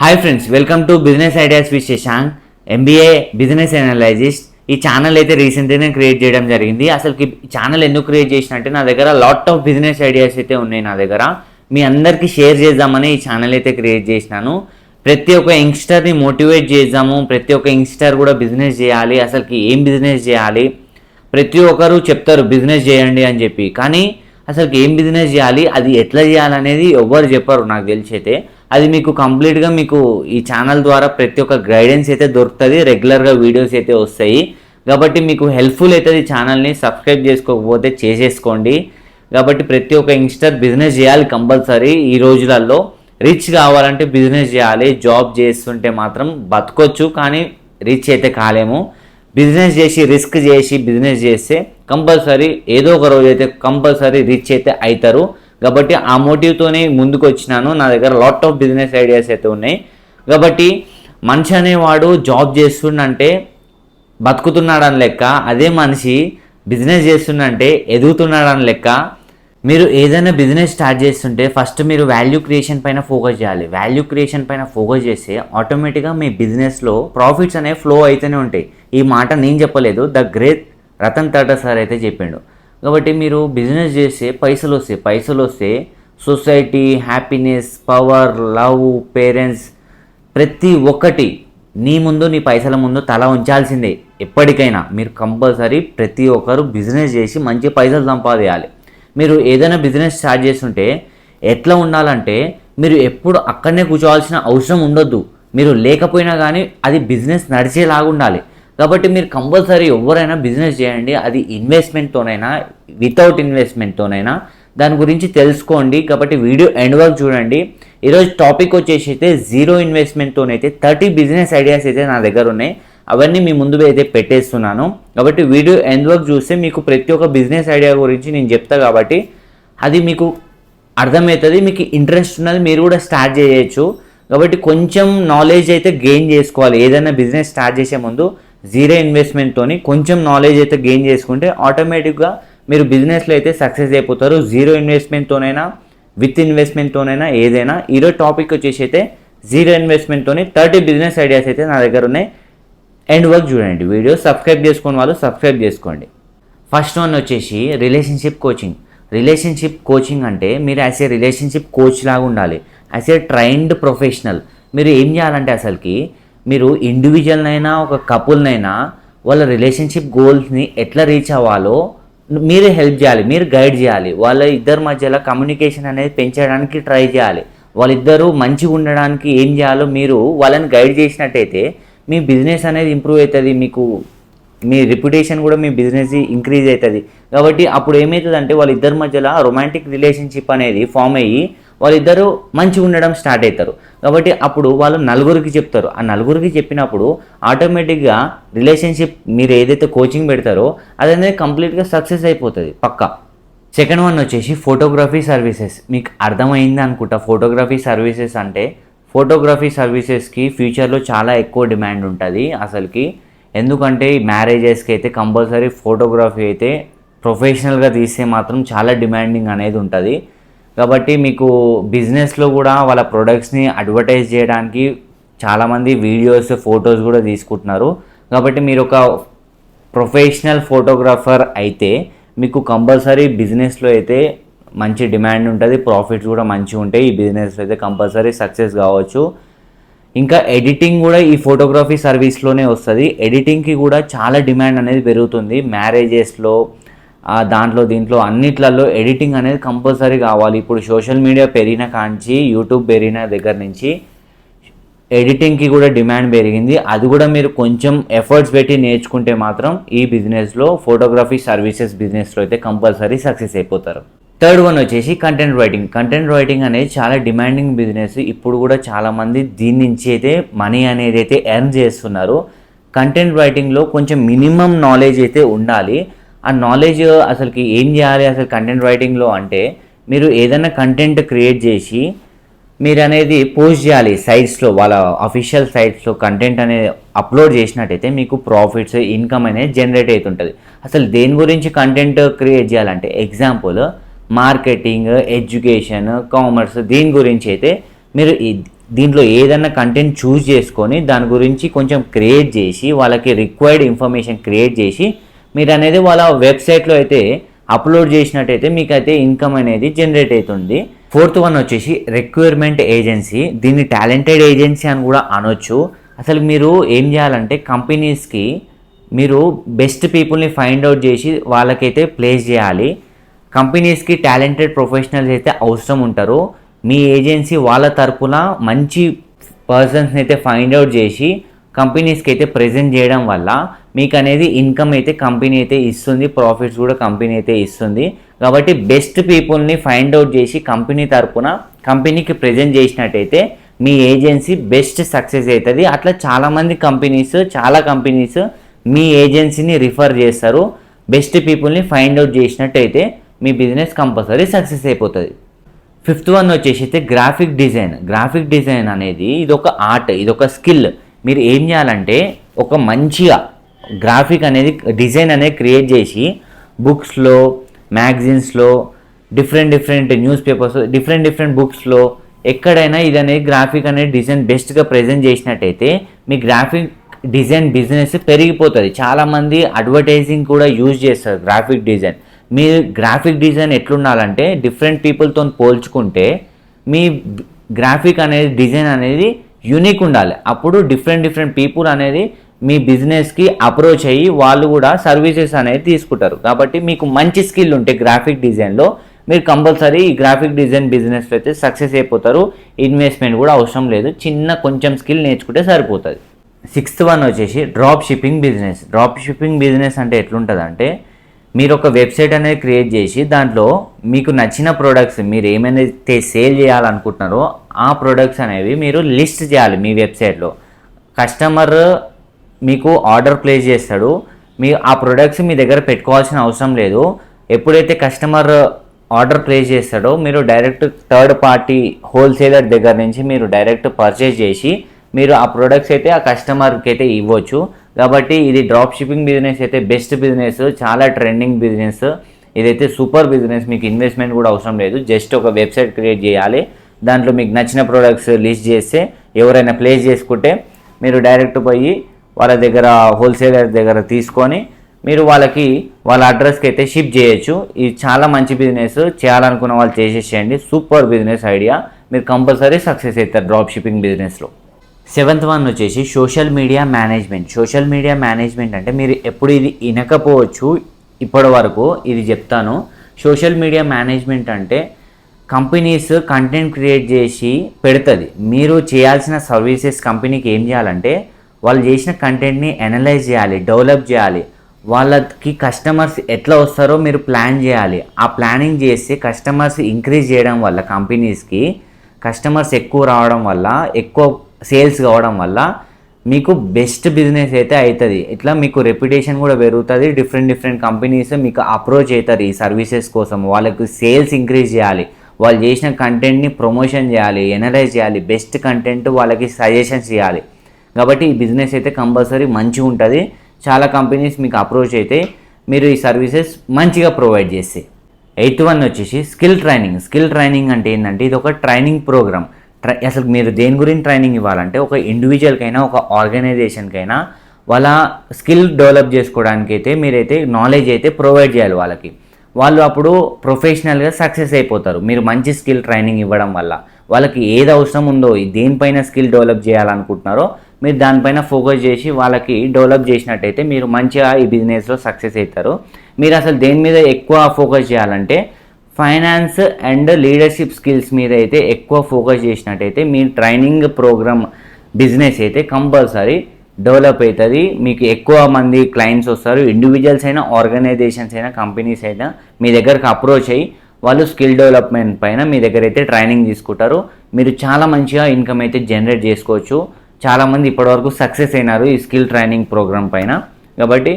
Hi friends welcome to business ideas with Shashank MBA business analyst ఈ channel అయితే రీసెంట్గానే create చేయడం జరిగింది. అసలు ఛానల్ ఎందుకు క్రియేట్ చేసినట్టే నా దగ్గర లాట్ ఆఫ్ బిజినెస్ ఐడియాస్ అయితే ఉన్నాయి నా దగ్గర. మీ అందరికీ షేర్ చేద్దామని ఈ ఛానల్ అయితే క్రియేట్ చేసినాను. ప్రతి ఒక్క యంగ్స్టర్ని మోటివేట్ చేద్దాము. ప్రతి ఒక్క యంగ్స్టర్ కూడా బిజినెస్ చేయాలి. అసలుకి ఏం బిజినెస్ చేయాలి? ప్రతి ఒక్కరు చెప్తారు బిజినెస్ చేయండి అని చెప్పి. కానీ అసలుకి ఏం బిజినెస్ చేయాలి? అది ఎట్లా చేయాలనేది ఎవ్వరు చెప్పరు నాకు తెలిసి అయితే. అది మీకు కంప్లీట్గా మీకు ఈ ఛానల్ ద్వారా ప్రతి ఒక్క గైడెన్స్ అయితే దొరుకుతుంది. రెగ్యులర్గా వీడియోస్ అయితే వస్తాయి. కాబట్టి మీకు హెల్ప్ఫుల్ అవుతుంది ఛానల్ని సబ్స్క్రైబ్ చేసుకోకపోతే చేసేసుకోండి. కాబట్టి ప్రతి ఒక్క యంగ్స్టర్ బిజినెస్ చేయాలి కంపల్సరీ ఈ రోజులలో. రిచ్ కావాలంటే బిజినెస్ చేయాలి. జాబ్ చేస్తుంటే మాత్రం బతకొచ్చు కానీ రిచ్ అయితే కాలేము. బిజినెస్ చేసి రిస్క్ చేసి బిజినెస్ చేస్తే కంపల్సరీ ఏదో ఒక రోజు అయితే కంపల్సరీ రిచ్ అయితే అవుతారు కాబట్టి ఆ మోటివ్తోనే ముందుకు వచ్చినాను నా దగ్గర లాట్ ఆఫ్ బిజినెస్ ఐడియాస్ అయితే ఉన్నాయి. కాబట్టి మనిషి అనేవాడు జాబ్ చేస్తుండంటే బతుకుతున్నాడని లెక్క అదే మనిషి బిజినెస్ చేస్తుండంటే ఎదుగుతున్నాడని లెక్క. మీరు ఏదైనా బిజినెస్ స్టార్ట్ చేస్తుంటే ఫస్ట్ మీరు వాల్యూ క్రియేషన్ పైన ఫోకస్ చేయాలి. వాల్యూ క్రియేషన్ పైన ఫోకస్ చేస్తే ఆటోమేటిక్గా మీ బిజినెస్లో ప్రాఫిట్స్ అనేవి ఫ్లో అయితేనే ఉంటాయి. ఈ మాట నేను చెప్పలేదు. The great Ratan Tata sir అయితే చెప్పిండు. కాబట్టి మీరు బిజినెస్ చేస్తే పైసలు వస్తాయి పైసలు వస్తే society happiness power love parents ప్రతి ఒక్కటి నీ ముందు నీ పైసల ముందు తల ఉంచాల్సిందే. ఎప్పటికైనా మీరు కంపల్సరీ ప్రతి ఒక్కరు బిజినెస్ చేసి మంచి పైసలు సంపాదించాలి మీరు ఏదైనా బిజినెస్ స్టార్ట్ చేస్తుంటే ఎట్లా ఉండాలంటే మీరు ఎప్పుడు అక్కడనే కూర్చోవాల్సిన అవసరం ఉండొద్దు. మీరు లేకపోయినా కానీ అది బిజినెస్ నడిచేలాగా ఉండాలి కాబట్టి మీరు కంపల్సరీ ఎవరైనా బిజినెస్ చేయండి అది ఇన్వెస్ట్మెంట్తోనైనా వితౌట్ ఇన్వెస్ట్మెంట్తోనైనా దాని గురించి తెలుసుకోండి కాబట్టి వీడియో ఎండ్ వరకు చూడండి. ఈరోజు టాపిక్ వచ్చేసి అయితే జీరో ఇన్వెస్ట్మెంట్తోనైతే థర్టీ బిజినెస్ ఐడియాస్ అయితే నా దగ్గర ఉన్నాయి. అవన్నీ మీ ముందు అయితే పెట్టేస్తున్నాను. కాబట్టి వీడియో ఎండ్ వరకు చూస్తే మీకు ప్రతి ఒక్క బిజినెస్ ఐడియా గురించి నేను చెప్తా కాబట్టి అది మీకు అర్థమవుతుంది మీకు ఇంట్రెస్ట్ ఉన్నది మీరు కూడా స్టార్ట్ చేయొచ్చు. కాబట్టి కొంచెం నాలెడ్జ్ అయితే గెయిన్ చేసుకోవాలి ఏదైనా బిజినెస్ స్టార్ట్ చేసే ముందు. జీరో ఇన్వెస్ట్మెంట్తోని కొంచెం నాలెడ్జ్ అయితే గెయిన్ చేసుకుంటే ఆటోమేటిక్గా మీరు బిజినెస్లో అయితే సక్సెస్ అయిపోతారు. జీరో ఇన్వెస్ట్మెంట్తోనైనా విత్ ఇన్వెస్ట్మెంట్తోనైనా ఏదైనా. ఈరోజు టాపిక్ వచ్చేసి అయితే జీరో ఇన్వెస్ట్మెంట్తోని థర్టీ బిజినెస్ ఐడియాస్ అయితే నా దగ్గర ఉన్నాయి. ఎండ్ వర్క్ చూడండి. వీడియో సబ్స్క్రైబ్ చేసుకుని వాళ్ళు సబ్స్క్రైబ్ చేసుకోండి. ఫస్ట్ వన్ వచ్చేసి రిలేషన్షిప్ కోచింగ్ రిలేషన్షిప్ కోచింగ్ అంటే మీరు యాజ్ ఏ రిలేషన్షిప్ కోచ్ లాగా ఉండాలి. యాజ్ ఏ ట్రైన్డ్ ప్రొఫెషనల్ మీరు ఏం చేయాలంటే అసలుకి మీరు ఇండివిజువల్నైనా ఒక కపుల్నైనా వాళ్ళ రిలేషన్షిప్ గోల్స్ని ఎట్లా రీచ్ అవ్వాలో మీరే హెల్ప్ చేయాలి మీరు గైడ్ చేయాలి. వాళ్ళ ఇద్దరి మధ్యలో కమ్యూనికేషన్ అనేది పెంచడానికి ట్రై చేయాలి. వాళ్ళిద్దరూ మంచిగా ఉండడానికి ఏం చేయాలో మీరు వాళ్ళని గైడ్ చేసినట్టయితే మీ బిజినెస్ అనేది ఇంప్రూవ్ అవుతుంది మీకు మీ రిప్యుటేషన్ కూడా మీ బిజినెస్ ఇంక్రీజ్ అవుతుంది. కాబట్టి అప్పుడు ఏమవుతుందంటే వాళ్ళిద్దరి మధ్యలో రొమాంటిక్ రిలేషన్షిప్ అనేది ఫామ్ అయ్యి వాళ్ళిద్దరూ మంచిగా ఉండడం స్టార్ట్ అవుతారు కాబట్టి అప్పుడు వాళ్ళు నలుగురికి చెప్తారు. ఆ నలుగురికి చెప్పినప్పుడు ఆటోమేటిక్గా రిలేషన్షిప్ మీరు ఏదైతే కోచింగ్ పెడతారో అది అనేది కంప్లీట్గా సక్సెస్ అయిపోతుంది పక్కా. సెకండ్ వన్ వచ్చేసి ఫోటోగ్రఫీ సర్వీసెస్. మీకు అర్థమైంది అనుకుంటా. ఫోటోగ్రఫీ సర్వీసెస్ అంటే ఫోటోగ్రఫీ సర్వీసెస్కి ఫ్యూచర్లో చాలా ఎక్కువ డిమాండ్ ఉంటుంది అసలుకి. ఎందుకంటే ఈ మ్యారేజెస్కి అయితే కంపల్సరీ ఫోటోగ్రఫీ అయితే ప్రొఫెషనల్గా తీస్తే మాత్రం చాలా డిమాండింగ్ అనేది ఉంటుంది. కాబట్టి మీకు బిజినెస్లో కూడా వాళ్ళ ప్రొడక్ట్స్ని అడ్వర్టైజ్ చేయడానికి చాలామంది వీడియోస్ ఫొటోస్ కూడా తీసుకుంటున్నారు. కాబట్టి మీరు ఒక ప్రొఫెషనల్ ఫోటోగ్రాఫర్ అయితే మీకు కంపల్సరీ బిజినెస్లో అయితే మంచి డిమాండ్ ఉంటుంది ప్రాఫిట్స్ కూడా మంచిగా ఉంటాయి ఈ బిజినెస్లో అయితే కంపల్సరీ సక్సెస్ కావచ్చు. ఇంకా ఎడిటింగ్ కూడా ఈ ఫోటోగ్రఫీ సర్వీస్లోనే వస్తుంది. ఎడిటింగ్కి కూడా చాలా డిమాండ్ అనేది పెరుగుతుంది. మ్యారేజెస్లో దాంట్లో దీంట్లో అన్నిట్లలో ఎడిటింగ్ అనేది కంపల్సరీ కావాలి. ఇప్పుడు సోషల్ మీడియా పెరిగిన కాంచి యూట్యూబ్ పెరిగిన దగ్గర నుంచి ఎడిటింగ్కి కూడా డిమాండ్ పెరిగింది. అది కూడా మీరు కొంచెం ఎఫర్ట్స్ పెట్టి నేర్చుకుంటే మాత్రం ఈ బిజినెస్లో ఫోటోగ్రఫీ సర్వీసెస్ బిజినెస్లో అయితే కంపల్సరీ సక్సెస్ అయిపోతారు. థర్డ్ వన్ వచ్చేసి కంటెంట్ రైటింగ్. కంటెంట్ రైటింగ్ అనేది చాలా డిమాండింగ్ బిజినెస్. ఇప్పుడు కూడా చాలామంది దీని నుంచి అయితే మనీ అనేది అయితే ఎర్న్ చేస్తున్నారు. కంటెంట్ రైటింగ్లో కొంచెం మినిమం నాలెడ్జ్ అయితే ఉండాలి. ఆ నాలెడ్జ్ అసలుకి ఏం చేయాలి? అసలు కంటెంట్ రైటింగ్లో అంటే మీరు ఏదైనా కంటెంట్ క్రియేట్ చేసి మీరు అనేది పోస్ట్ చేయాలి సైట్స్లో వాళ్ళ అఫీషియల్ సైట్స్లో కంటెంట్ అనేది అప్లోడ్ చేసినట్టయితే మీకు ప్రాఫిట్స్ ఇన్కమ్ అనేది జనరేట్ అవుతుంటుంది. అసలు దేని గురించి కంటెంట్ క్రియేట్ చేయాలంటే ఎగ్జాంపుల్ మార్కెటింగ్ ఎడ్యుకేషన్ కామర్స్ దీని గురించి అయితే మీరు దీంట్లో ఏదైనా కంటెంట్ చూస్ చేసుకొని దాని గురించి కొంచెం క్రియేట్ చేసి వాళ్ళకి రిక్వైర్డ్ ఇన్ఫర్మేషన్ క్రియేట్ చేసి మీరు అనేది వాళ్ళ వెబ్సైట్లో అయితే అప్లోడ్ చేసినట్టయితే మీకు అయితే ఇన్కమ్ అనేది జనరేట్ అవుతుంది ఫోర్త్ వన్ వచ్చేసి రిక్వైర్మెంట్ ఏజెన్సీ. దీన్ని టాలెంటెడ్ ఏజెన్సీ అని కూడా అనొచ్చు. అసలు మీరు ఏం చేయాలంటే కంపెనీస్కి మీరు బెస్ట్ పీపుల్ని ఫైండ్ అవుట్ చేసి వాళ్ళకైతే ప్లేస్ చేయాలి. కంపెనీస్కి టాలెంటెడ్ ప్రొఫెషనల్స్ అయితే అవసరం ఉంటారు. మీ ఏజెన్సీ వాళ్ళ తరపున మంచి పర్సన్స్ని అయితే ఫైండ్ అవుట్ చేసి కంపెనీస్కి అయితే ప్రజెంట్ చేయడం వల్ల మీకు అనేది ఇన్కమ్ అయితే కంపెనీ అయితే ఇస్తుంది ప్రాఫిట్స్ కూడా కంపెనీ అయితే ఇస్తుంది. కాబట్టి బెస్ట్ పీపుల్ని ఫైండ్ అవుట్ చేసి కంపెనీ తరపున కంపెనీకి ప్రజెంట్ చేసినట్టయితే మీ ఏజెన్సీ బెస్ట్ సక్సెస్ అవుతుంది. అట్లా చాలామంది కంపెనీస్ చాలా కంపెనీస్ మీ ఏజెన్సీని రిఫర్ చేస్తారు. బెస్ట్ పీపుల్ని ఫైండ్ అవుట్ చేసినట్టయితే మీ బిజినెస్ కంపల్సరీ సక్సెస్ అయిపోతుంది. ఫిఫ్త్ వన్ వచ్చేసి అయితే గ్రాఫిక్ డిజైన్ గ్రాఫిక్ డిజైన్ అనేది ఇది ఒక ఆర్ట్ ఇది ఒక స్కిల్ మీరు ఏం చేయాలంటే ఒక మంచిగా గ్రాఫిక్ అనేది డిజైన్ అనేది క్రియేట్ చేసి బుక్స్లో మ్యాగజైన్స్లో different different news papers different different బుక్స్లో ఎక్కడైనా ఇది అనేది గ్రాఫిక్ అనేది డిజైన్ బెస్ట్గా ప్రజెంట్ చేసినట్టయితే మీ గ్రాఫిక్ డిజైన్ బిజినెస్ పెరిగిపోతుంది. చాలామంది అడ్వర్టైజింగ్ కూడా యూజ్ చేస్తారు గ్రాఫిక్ డిజైన్ మీ గ్రాఫిక్ డిజైన్ ఎట్లుండాలంటే డిఫరెంట్ పీపుల్తో పోల్చుకుంటే మీ గ్రాఫిక్ అనేది డిజైన్ అనేది యూనిక్ ఉండాలి. అప్పుడు డిఫరెంట్ డిఫరెంట్ పీపుల్ అనేది మీ బిజినెస్కి అప్రోచ్ అయ్యి వాళ్ళు కూడా సర్వీసెస్ అనేది తీసుకుంటారు. కాబట్టి మీకు మంచి స్కిల్ ఉంటే గ్రాఫిక్ డిజైన్లో మీరు కంపల్సరీ ఈ గ్రాఫిక్ డిజైన్ బిజినెస్లో అయితే సక్సెస్ అయిపోతారు. ఇన్వెస్ట్మెంట్ కూడా అవసరం లేదు. చిన్న కొంచెం స్కిల్ నేర్చుకుంటే సరిపోతుంది. సిక్స్త్ వన్ వచ్చేసి drop shipping business drop shipping business అంటే ఎట్లుంటుంది అంటే మీరు ఒక వెబ్సైట్ అనేది క్రియేట్ చేసి దాంట్లో మీకు నచ్చిన ప్రోడక్ట్స్ మీరు ఏమైతే సేల్ చేయాలనుకుంటున్నారో ఆ ప్రోడక్ట్స్ అనేవి మీరు లిస్ట్ చేయాలి మీ వెబ్సైట్లో. కస్టమర్ మీకు ఆర్డర్ ప్లేస్ చేస్తాడు మీ ఆ ప్రొడక్ట్స్ మీ దగ్గర పెట్టుకోవాల్సిన అవసరం లేదు. ఎప్పుడైతే కస్టమర్ ఆర్డర్ ప్లేస్ చేస్తాడో మీరు డైరెక్ట్ థర్డ్ పార్టీ హోల్సేలర్ దగ్గర నుంచి మీరు డైరెక్ట్ పర్చేస్ చేసి మీరు ఆ ప్రొడక్ట్స్ అయితే ఆ కస్టమర్కి అయితే ఇవ్వచ్చు. కాబట్టి ఇది డ్రాప్ షిప్పింగ్ బిజినెస్ అయితే బెస్ట్ బిజినెస్ చాలా ట్రెండింగ్ బిజినెస్ ఇదైతే సూపర్ బిజినెస్ మీకు ఇన్వెస్ట్మెంట్ కూడా అవసరం లేదు. జస్ట్ ఒక వెబ్సైట్ క్రియేట్ చేయాలి. దాంట్లో మీకు నచ్చిన ప్రొడక్ట్స్ లిస్ట్ చేస్తే ఎవరైనా ప్లేస్ చేసుకుంటే మీరు డైరెక్ట్ పోయి వాళ్ళ దగ్గర హోల్సేలర్ దగ్గర తీసుకొని మీరు వాళ్ళకి వాళ్ళ అడ్రస్కి అయితే షిప్ చేయొచ్చు. ఇది చాలా మంచి బిజినెస్ చేయాలనుకున్న వాళ్ళు చేసేసేయండి. సూపర్ బిజినెస్ ఐడియా మీరు కంపల్సరీ సక్సెస్ అవుతారు డ్రాప్ షిప్పింగ్ బిజినెస్లో సెవెంత్ వన్ వచ్చేసి social media management. Social media management అంటే మీరు ఎప్పుడు ఇది వినకపోవచ్చు ఇప్పటి వరకు ఇది చెప్తాను. సోషల్ మీడియా మేనేజ్మెంట్ అంటే కంపెనీస్ కంటెంట్ క్రియేట్ చేసి పెడుతుంది. మీరు చేయాల్సిన సర్వీసెస్ కంపెనీకి ఏం చేయాలంటే వాళ్ళు చేసిన కంటెంట్ని అనలైజ్ చేయాలి డెవలప్ చేయాలి. వాళ్ళకి కస్టమర్స్ ఎట్లా వస్తారో మీరు ప్లాన్ చేయాలి. ఆ ప్లానింగ్ చేస్తే కస్టమర్స్ ఇంక్రీజ్ చేయడం వల్ల కంపెనీస్కి కస్టమర్స్ ఎక్కువ రావడం వల్ల ఎక్కువ సేల్స్ కావడం వల్ల మీకు బెస్ట్ బిజినెస్ అయితే అవుతుంది ఇట్లా మీకు రెప్యుటేషన్ కూడా పెరుగుతుంది. డిఫరెంట్ డిఫరెంట్ కంపెనీస్ మీకు అప్రోచ్ అవుతారు ఈ సర్వీసెస్ కోసం. వాళ్ళకి సేల్స్ ఇంక్రీజ్ చేయాలి. వాళ్ళు చేసిన కంటెంట్ని ప్రమోషన్ చేయాలి ఎనలైజ్ చేయాలి బెస్ట్ కంటెంట్ వాళ్ళకి సజెషన్స్ చేయాలి. కాబట్టి ఈ బిజినెస్ అయితే కంపల్సరీ మంచిగా ఉంటుంది. చాలా కంపెనీస్ మీకు అప్రోచ్ అయితే మీరు ఈ సర్వీసెస్ మంచిగా ప్రొవైడ్ చేస్తే. ఎయిత్ వన్ వచ్చేసి స్కిల్ ట్రైనింగ్ స్కిల్ ట్రైనింగ్ అంటే ఏంటంటే ఇది ఒక ట్రైనింగ్ ప్రోగ్రామ్ ట్రై అసలు మీరు దేని గురించి ట్రైనింగ్ ఇవ్వాలంటే ఒక ఇండివిజువల్కైనా ఒక ఆర్గనైజేషన్కైనా వాళ్ళ స్కిల్ డెవలప్ చేసుకోవడానికి అయితే మీరైతే నాలెడ్జ్ అయితే ప్రొవైడ్ చేయాలి వాళ్ళకి. వాళ్ళు అప్పుడు ప్రొఫెషనల్గా సక్సెస్ అయిపోతారు. మీరు మంచి స్కిల్ ట్రైనింగ్ ఇవ్వడం వల్ల. వాళ్ళకి ఏది అవసరం ఉందో దేనిపైన స్కిల్ డెవలప్ చేయాలనుకుంటున్నారో మీరు దానిపైన ఫోకస్ చేసి వాళ్ళకి డెవలప్ చేసినట్టయితే మీరు మంచిగా ఈ బిజినెస్లో సక్సెస్ అవుతారు. మీరు అసలు దేని మీద ఎక్కువ ఫోకస్ చేయాలంటే ఫైనాన్స్ అండ్ లీడర్షిప్ స్కిల్స్ మీద అయితే ఎక్కువ ఫోకస్ చేసినట్టయితే మీ ట్రైనింగ్ ప్రోగ్రామ్ బిజినెస్ అయితే కంపల్సరీ డెవలప్ అవుతుంది. మీకు ఎక్కువ మంది క్లయింట్స్ వస్తారు. ఇండివిజువల్స్ అయినా ఆర్గనైజేషన్స్ అయినా కంపెనీస్ అయినా మీ దగ్గరకు అప్రోచ్ అయ్యి వాళ్ళు స్కిల్ డెవలప్మెంట్ పైన మీ దగ్గర అయితే ట్రైనింగ్ తీసుకుంటారు. మీరు చాలా మంచిగా ఇన్కమ్ అయితే జనరేట్ చేసుకోవచ్చు. చాలామంది ఇప్పటివరకు సక్సెస్ అయినారు ఈ స్కిల్ ట్రైనింగ్ ప్రోగ్రామ్ పైన. కాబట్టి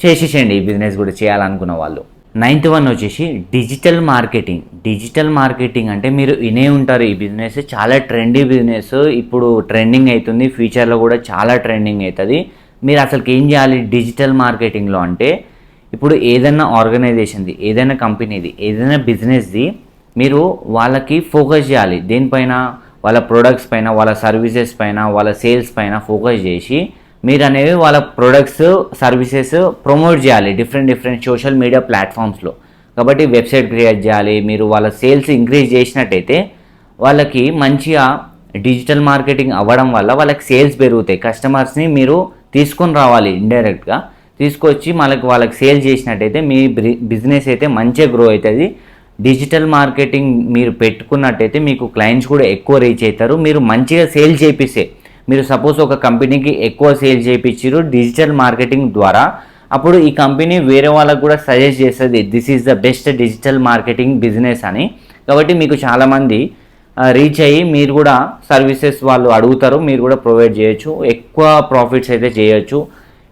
చేసేసేయండి ఈ బిజినెస్ కూడా చేయాలనుకున్న వాళ్ళు. నైన్త్ వన్ వచ్చేసి డిజిటల్ మార్కెటింగ్. డిజిటల్ మార్కెటింగ్ అంటే మీరు వినే ఉంటారు ఈ బిజినెస్. చాలా ట్రెండీ బిజినెస్. ఇప్పుడు ట్రెండింగ్ అవుతుంది. ఫ్యూచర్లో కూడా చాలా ట్రెండింగ్ అవుతుంది. మీరు అసలుకి ఏం చేయాలి? డిజిటల్ మార్కెటింగ్లో అంటే ఇప్పుడు ఏదైనా ఆర్గనైజేషన్ది ఏదైనా కంపెనీది ఏదైనా బిజినెస్ది మీరు వాళ్ళకి ఫోకస్ చేయాలి. దేనిపైన? వాళ్ళ ప్రొడక్ట్స్ పైన వాళ్ళ సర్వీసెస్ పైన వాళ్ళ సేల్స్ పైన ఫోకస్ చేసి మీరు అనేవి వాళ్ళ ప్రొడక్ట్స్ సర్వీసెస్ ప్రమోట్ చేయాలి. డిఫరెంట్ డిఫరెంట్ సోషల్ మీడియా ప్లాట్ఫామ్స్లో కాబట్టి వెబ్సైట్ క్రియేట్ చేయాలి. మీరు వాళ్ళ సేల్స్ ఇంక్రీజ్ చేసినట్టయితే వాళ్ళకి మంచిగా డిజిటల్ మార్కెటింగ్ అవ్వడం వల్ల వాళ్ళకి సేల్స్ పెరుగుతాయి. కస్టమర్స్ని మీరు తీసుకొని రావాలి ఇండైరెక్ట్గా తీసుకొచ్చి మనకి వాళ్ళకి సేల్ చేసినట్టయితే మీ బిజినెస్ అయితే మంచిగా గ్రో అవుతుంది. డిజిటల్ మార్కెటింగ్ మీరు పెట్టుకున్నట్టయితే మీకు క్లయింట్స్ కూడా ఎక్కువ రీచ్ అవుతారు. మీరు మంచిగా సేల్ చేపిస్తే మీరు సపోజ్ ఒక కంపెనీకి ఎక్కువ సేల్ చేయించారు డిజిటల్ మార్కెటింగ్ ద్వారా అప్పుడు ఈ కంపెనీ వేరే వాళ్ళకు కూడా సజెస్ట్ చేస్తుంది this is the best digital marketing business అని. కాబట్టి మీకు చాలామంది రీచ్ అయ్యి మీరు కూడా సర్వీసెస్ వాళ్ళు అడుగుతారు మీరు కూడా ప్రొవైడ్ చేయొచ్చు. ఎక్కువ ప్రాఫిట్స్ అయితే చేయొచ్చు.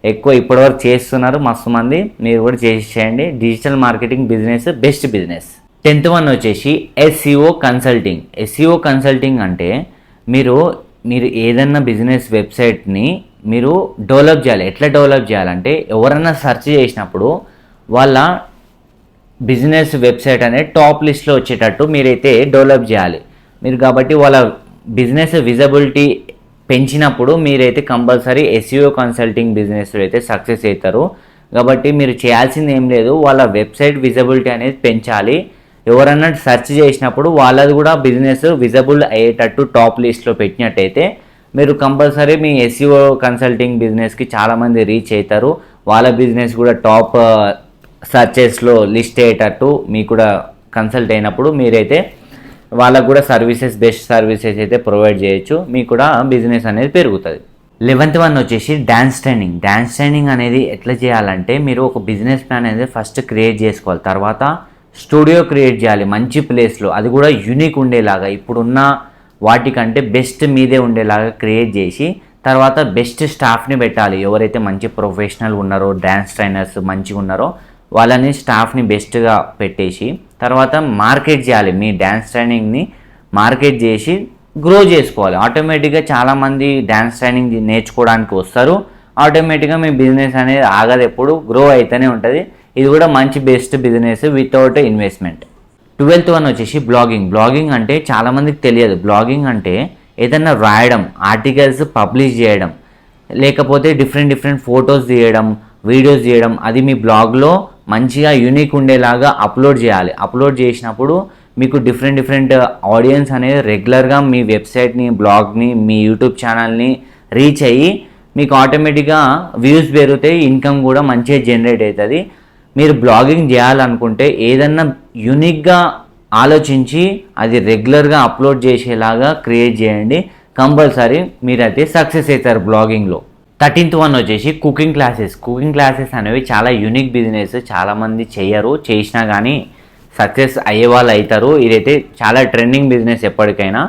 ఎక్కువ ఇప్పటివరకు చేస్తున్నారు మస్తు మంది మీరు కూడా చేసి చేయండి. Digital marketing business best business tenth one వచ్చేసి ఎస్సిఓ కన్సల్టింగ్ ఎస్సీఓ కన్సల్టింగ్ అంటే మీరు మీరు ఏదన్నా బిజినెస్ వెబ్సైట్ని మీరు డెవలప్ చేయాలి. ఎట్లా డెవలప్ చేయాలంటే ఎవరన్నా సెర్చ్ చేసినప్పుడు వాళ్ళ బిజినెస్ వెబ్సైట్ అనేది టాప్ లిస్ట్లో వచ్చేటట్టు మీరైతే డెవలప్ చేయాలి. మీరు కాబట్టి వాళ్ళ బిజినెస్ విజబిలిటీ పెంచినప్పుడు మీరైతే కంపల్సరీ ఎస్ఈఓ కన్సల్టింగ్ బిజినెస్లో అయితే సక్సెస్ అవుతారు. కాబట్టి మీరు చేయాల్సింది ఏం లేదు వాళ్ళ వెబ్సైట్ విజబిలిటీ అనేది పెంచాలి. ఎవరన్నా సెర్చ్ చేసినప్పుడు వాళ్ళది కూడా బిజినెస్ విజబుల్ అయ్యేటట్టు టాప్ లిస్ట్లో పెట్టినట్టయితే మీరు కంపల్సరీ మీ ఎస్ఈఓ కన్సల్టింగ్ బిజినెస్కి చాలామంది రీచ్ అవుతారు వాళ్ళ బిజినెస్ కూడా టాప్ సర్చెస్లో లిస్ట్ అయ్యేటట్టు మీకు కూడా కన్సల్ట్ అయినప్పుడు మీరైతే వాళ్ళకు కూడా సర్వీసెస్ బెస్ట్ సర్వీసెస్ అయితే ప్రొవైడ్ చేయొచ్చు. మీకు కూడా బిజినెస్ అనేది పెరుగుతుంది. లెవెంత్ వన్ వచ్చేసి డ్యాన్స్ ట్రైనింగ్ డ్యాన్స్ ట్రైనింగ్ అనేది ఎట్లా చేయాలంటే మీరు ఒక బిజినెస్ ప్లాన్ అనేది ఫస్ట్ క్రియేట్ చేసుకోవాలి. తర్వాత స్టూడియో క్రియేట్ చేయాలి మంచి ప్లేస్లో అది కూడా యూనిక్ ఉండేలాగా. ఇప్పుడున్న వాటికంటే బెస్ట్ మీదే ఉండేలాగా క్రియేట్ చేసి తర్వాత బెస్ట్ స్టాఫ్ని పెట్టాలి. ఎవరైతే మంచి ప్రొఫెషనల్ ఉన్నారో డ్యాన్స్ ట్రైనర్స్ మంచిగా ఉన్నారో వాళ్ళని స్టాఫ్ని బెస్ట్గా పెట్టేసి తర్వాత మార్కెట్ చేయాలి. మీ డ్యాన్స్ ట్రైనింగ్ని మార్కెట్ చేసి గ్రో చేసుకోవాలి. ఆటోమేటిక్గా చాలామంది డ్యాన్స్ ట్రైనింగ్ నేర్చుకోవడానికి వస్తారు. ఆటోమేటిక్గా మీ బిజినెస్ అనేది ఆగదు. ఎప్పుడు గ్రో అయితేనే ఉంటుంది. ఇది కూడా మంచి best business without investment. Twelfth one వచ్చేసి బ్లాగింగ్. బ్లాగింగ్ అంటే చాలామందికి తెలియదు. బ్లాగింగ్ అంటే ఏదన్నా రాయడం ఆర్టికల్స్ పబ్లిష్ చేయడం లేకపోతే డిఫరెంట్ డిఫరెంట్ ఫొటోస్ తీయడం వీడియోస్ చేయడం అది మీ బ్లాగ్లో మంచిగా యూనిక్ ఉండేలాగా అప్లోడ్ చేయాలి. అప్లోడ్ చేసినప్పుడు మీకు డిఫరెంట్ డిఫరెంట్ ఆడియన్స్ అనేది రెగ్యులర్గా మీ వెబ్సైట్ని బ్లాగ్ని మీ యూట్యూబ్ ఛానల్ని రీచ్ అయ్యి మీకు ఆటోమేటిక్గా వ్యూస్ పెరుగుతాయి ఇన్కమ్ కూడా మంచిగా జనరేట్ అవుతుంది. మీరు బ్లాగింగ్ చేయాలనుకుంటే ఏదన్నా యూనిక్గా ఆలోచించి అది రెగ్యులర్గా అప్లోడ్ చేసేలాగా క్రియేట్ చేయండి. కంపల్సరీ మీరైతే సక్సెస్ అవుతారు బ్లాగింగ్లో థర్టీన్త్ వన్ వచ్చేసి కుకింగ్ క్లాసెస్ కుకింగ్ క్లాసెస్ అనేవి చాలా యూనిక్ బిజినెస్ చాలామంది చేయరు చేసినా కానీ సక్సెస్ అయ్యే వాళ్ళు అవుతారు. ఇదైతే చాలా ట్రెండింగ్ బిజినెస్ ఎప్పటికైనా.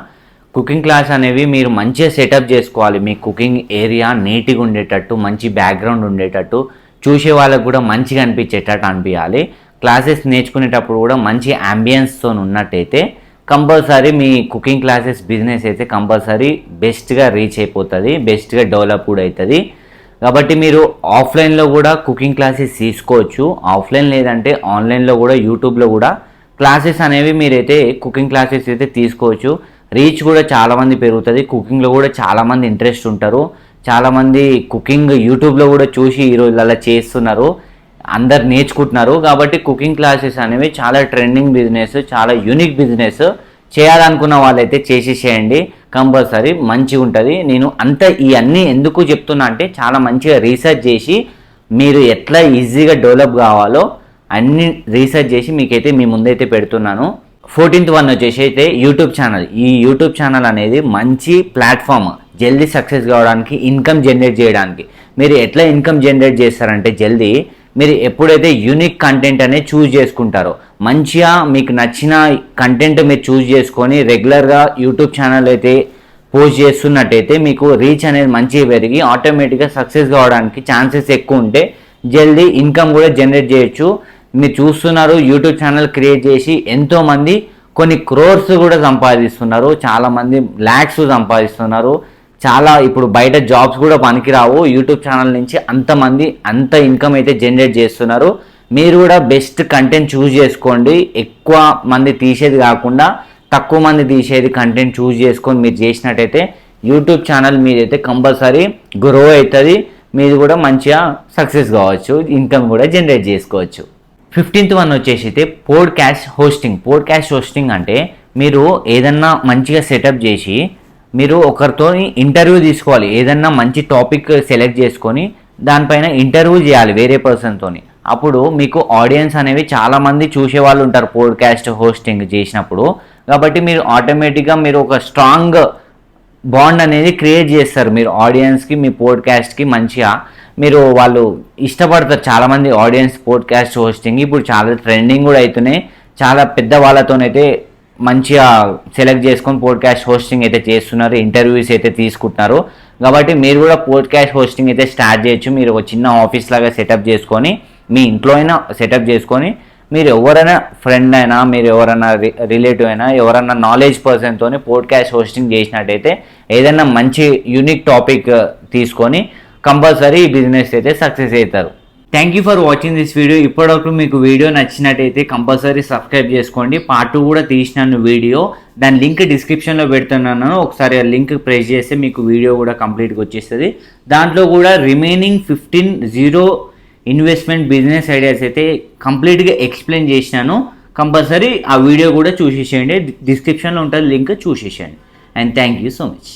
కుకింగ్ క్లాస్ అనేవి మీరు మంచిగా సెటప్ చేసుకోవాలి. మీ కుకింగ్ ఏరియా నీట్గా ఉండేటట్టు మంచి బ్యాక్గ్రౌండ్ ఉండేటట్టు. చూసే వాళ్ళకు కూడా మంచిగా అనిపించేటట్టు అనిపించాలి. క్లాసెస్ నేర్చుకునేటప్పుడు కూడా మంచి అంబియన్స్తో ఉన్నట్టయితే కంపల్సరీ మీ కుకింగ్ క్లాసెస్ బిజినెస్ అయితే కంపల్సరీ బెస్ట్గా రీచ్ అయిపోతుంది బెస్ట్గా డెవలప్ కూడా అవుతుంది కాబట్టి మీరు ఆఫ్లైన్లో కూడా కుకింగ్ క్లాసెస్ తీసుకోవచ్చు. ఆఫ్లైన్ లేదంటే ఆన్లైన్లో కూడా యూట్యూబ్లో కూడా క్లాసెస్ అనేవి మీరైతే కుకింగ్ క్లాసెస్ అయితే తీసుకోవచ్చు. రీచ్ కూడా చాలామంది పెరుగుతుంది. కుకింగ్లో కూడా చాలామంది ఇంట్రెస్ట్ ఉంటారు. చాలామంది కుకింగ్ యూట్యూబ్లో కూడా చూసి ఈరోజు అలా చేస్తున్నారు. అందరు నేర్చుకుంటున్నారు. కాబట్టి కుకింగ్ క్లాసెస్ అనేవి చాలా ట్రెండింగ్ బిజినెస్ చాలా యూనిక్ బిజినెస్. చేయాలనుకున్న వాళ్ళైతే చేసేసేయండి. కంపల్సరీ మంచిగా ఉంటుంది. నేను అంత ఇవన్నీ ఎందుకు చెప్తున్నా అంటే చాలా మంచిగా రీసెర్చ్ చేసి మీరు ఎట్లా ఈజీగా డెవలప్ కావాలో అన్ని రీసెర్చ్ చేసి మీకైతే మీ ముందైతే పెడుతున్నాను. ఫోర్టీన్త్ వన్ వచ్చేసి అయితే యూట్యూబ్ ఛానల్. ఈ యూట్యూబ్ ఛానల్ అనేది మంచి ప్లాట్ఫామ్. జల్దీ సక్సెస్ కావడానికి ఇన్కమ్ జనరేట్ చేయడానికి. మీరు ఎట్లా ఇన్కమ్ జనరేట్ చేస్తారంటే జల్దీ మీరు ఎప్పుడైతే యూనిక్ కంటెంట్ అనేది చూస్ చేసుకుంటారో మంచిగా మీకు నచ్చిన కంటెంట్ మీరు చూస్ చేసుకొని రెగ్యులర్గా యూట్యూబ్ ఛానల్ అయితే పోస్ట్ చేస్తున్నట్టయితే మీకు రీచ్ అనేది మంచిగా పెరిగి ఆటోమేటిక్గా సక్సెస్ కావడానికి ఛాన్సెస్ ఎక్కువ ఉంటే జల్దీ ఇన్కమ్ కూడా జనరేట్ చేయొచ్చు. మీరు చూస్తున్నారు యూట్యూబ్ ఛానల్ క్రియేట్ చేసి ఎంతోమంది కొన్ని క్రోర్స్ కూడా సంపాదిస్తున్నారు చాలామంది ల్యాక్స్ సంపాదిస్తున్నారు. చాలా ఇప్పుడు బయట జాబ్స్ కూడా పనికిరావు. యూట్యూబ్ ఛానల్ నుంచి అంతమంది అంత ఇన్కమ్ అయితే జనరేట్ చేస్తున్నారు. మీరు కూడా బెస్ట్ కంటెంట్ చూస్ చేసుకోండి. ఎక్కువ మంది తీసేది కాకుండా తక్కువ మంది తీసేది కంటెంట్ చూస్ చేసుకొని మీరు చేసినట్టయితే యూట్యూబ్ ఛానల్ మీదైతే కంపల్సరీ గ్రో అవుతుంది. మీరు కూడా మంచిగా సక్సెస్ కావచ్చు. ఇన్కమ్ కూడా జనరేట్ చేసుకోవచ్చు. ఫిఫ్టీన్త్ వన్ వచ్చేసి అయితే పోడ్కాస్ట్ హోస్టింగ్ పోడ్కాస్ట్ హోస్టింగ్ అంటే మీరు ఏదన్నా మంచిగా సెటప్ చేసి మీరు ఒకరితో ఇంటర్వ్యూ తీసుకోవాలి. ఏదన్నా మంచి టాపిక్ సెలెక్ట్ చేసుకొని దానిపైన ఇంటర్వ్యూ చేయాలి వేరే పర్సన్తోని అప్పుడు మీకు ఆడియన్స్ అనేవి చాలామంది చూసే వాళ్ళు ఉంటారు పోడ్కాస్ట్ హోస్టింగ్ చేసినప్పుడు. కాబట్టి మీరు ఆటోమేటిక్గా మీరు ఒక స్ట్రాంగ్ బాండ్ అనేది క్రియేట్ చేస్తారు. మీరు ఆడియన్స్కి మీ పోడ్కాస్ట్కి మంచిగా. మీరు వాళ్ళు ఇష్టపడతారు చాలామంది ఆడియన్స్ పోడ్కాస్ట్ హోస్టింగ్. ఇప్పుడు చాలా ట్రెండింగ్ కూడా అవుతున్నాయి చాలా పెద్ద వాళ్ళతోనైతే మంచిగా సెలెక్ట్ చేసుకొని పోడ్కాస్ట్ హోస్టింగ్ అయితే చేస్తున్నారు ఇంటర్వ్యూస్ అయితే తీసుకుంటున్నారు. కాబట్టి మీరు కూడా పోడ్కాస్ట్ హోస్టింగ్ అయితే స్టార్ట్ చేయొచ్చు. మీరు ఒక చిన్న ఆఫీస్ లాగా సెటప్ చేసుకొని మీ ఇంట్లో అయినా సెటప్ చేసుకొని మీరు ఎవరైనా ఫ్రెండ్ అయినా మీరు ఎవరైనా రిలేటివ్ అయినా ఎవరైనా నాలెడ్జ్ పర్సన్తో పోడ్కాస్ట్ హోస్టింగ్ చేసినట్టయితే ఏదైనా మంచి యూనిక్ టాపిక్ తీసుకొని కంపల్సరీ ఈ బిజినెస్ అయితే సక్సెస్ అవుతారు. Thank you for watching this video ఇప్పటివరకు మీకు వీడియో నచ్చినట్టయితే కంపల్సరీ సబ్స్క్రైబ్ చేసుకోండి. పార్ట్ టూ కూడా తీసినాను వీడియో దాని లింక్ డిస్క్రిప్షన్లో పెడుతున్నాను. ఒకసారి ఆ లింక్ ప్రెస్ చేస్తే మీకు వీడియో కూడా కంప్లీట్గా వచ్చేస్తుంది. దాంట్లో కూడా remaining fifteen zero investment business ideas అయితే కంప్లీట్గా ఎక్స్ప్లెయిన్ చేసినాను. కంపల్సరీ ఆ వీడియో కూడా చూసేసేయండి. డిస్క్రిప్షన్లో ఉంటుంది లింక్ చూసేసేయండి. And thank you so much